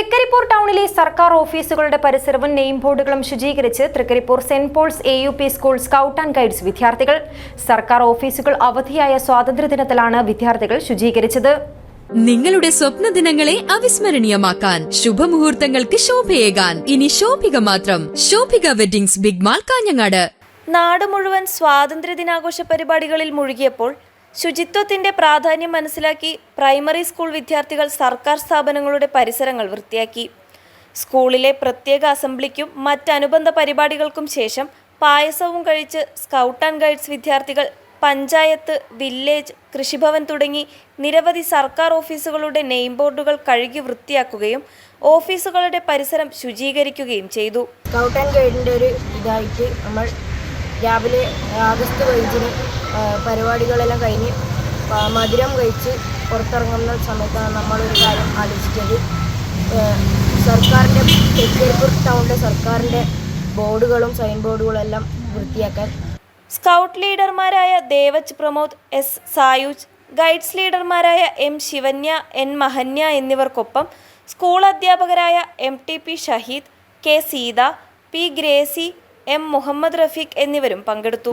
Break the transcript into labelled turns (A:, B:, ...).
A: തൃക്കരിപ്പൂർ ടൗണിലെ സർക്കാർ ഓഫീസുകളുടെ പരിസരവും നെയിം ബോർഡുകളും ശുചീകരിച്ച് Thrikaripur saint Paul's A U P school scout and guides വിദ്യാർത്ഥികൾ. സർക്കാർ ഓഫീസുകൾ അവധിയായ സ്വാതന്ത്ര്യദിനത്തിലാണ് വിദ്യാർത്ഥികൾ ശുചീകരിച്ചത്.
B: നിങ്ങളുടെ സ്വപ്ന ദിനങ്ങളെ അവിസ്മരണീയമാക്കാൻ ശുഭമുഹൂർത്തങ്ങൾക്ക് ശോഭയേകാൻ. ഇനി ശോഭിക മാത്രം. Shobhika weddings big mall Kanhangad.
C: നാട് മുഴുവൻ സ്വാതന്ത്ര്യദിനാഘോഷ പരിപാടികളിൽ മുഴുകിയപ്പോൾ ശുചിത്വത്തിന്റെ പ്രാധാന്യം മനസ്സിലാക്കി പ്രൈമറി സ്കൂൾ വിദ്യാർത്ഥികൾ സർക്കാർ സ്ഥാപനങ്ങളുടെ പരിസരങ്ങൾ വൃത്തിയാക്കി. സ്കൂളിലെ പ്രത്യേക അസംബ്ലിക്കും മറ്റനുബന്ധ പരിപാടികൾക്കും ശേഷം പായസവും കഴിച്ച് സ്കൗട്ട് ആൻഡ് ഗൈഡ്സ് വിദ്യാർത്ഥികൾ പഞ്ചായത്ത് വില്ലേജ് കൃഷിഭവൻ തുടങ്ങി നിരവധി സർക്കാർ ഓഫീസുകളുടെ നെയിം ബോർഡുകൾ കഴുകി വൃത്തിയാക്കുകയും ഓഫീസുകളുടെ പരിസരം ശുചീകരിക്കുകയും ചെയ്തു.
D: സ്കൗട്ട് ആൻഡ് ഗൈഡിന്റെ ഒരു ഇതായിട്ട് നമ്മൾ രാവിലെ ആഗസ്റ്റ് പതിനഞ്ചിന് പരിപാടികളെല്ലാം കഴിഞ്ഞ് മധുരം കഴിച്ച് പുറത്തിറങ്ങുന്ന സമയത്താണ് നമ്മളൊരു കാര്യം ആലോചിച്ചത്. സർക്കാരിന്റെ തെക്കേപ്പൂർ ടൗണിലെ സർക്കാരിന്റെ ബോർഡുകളും സൈൻ ബോർഡുകളും എല്ലാം വൃത്തിയാക്കാൻ.
C: സ്കൗട്ട് ലീഡർമാരായ ദേവജ് പ്രമോദ് എസ് സായുജ് ഗൈഡ്സ് ലീഡർമാരായ എം ശിവന്യ എൻ മഹന്യ എന്നിവർക്കൊപ്പം സ്കൂൾ അധ്യാപകരായ M T P Shaheed K Seetha P Gracy M Muhammad Rafeeq എന്നിവരും പങ്കെടുത്തു.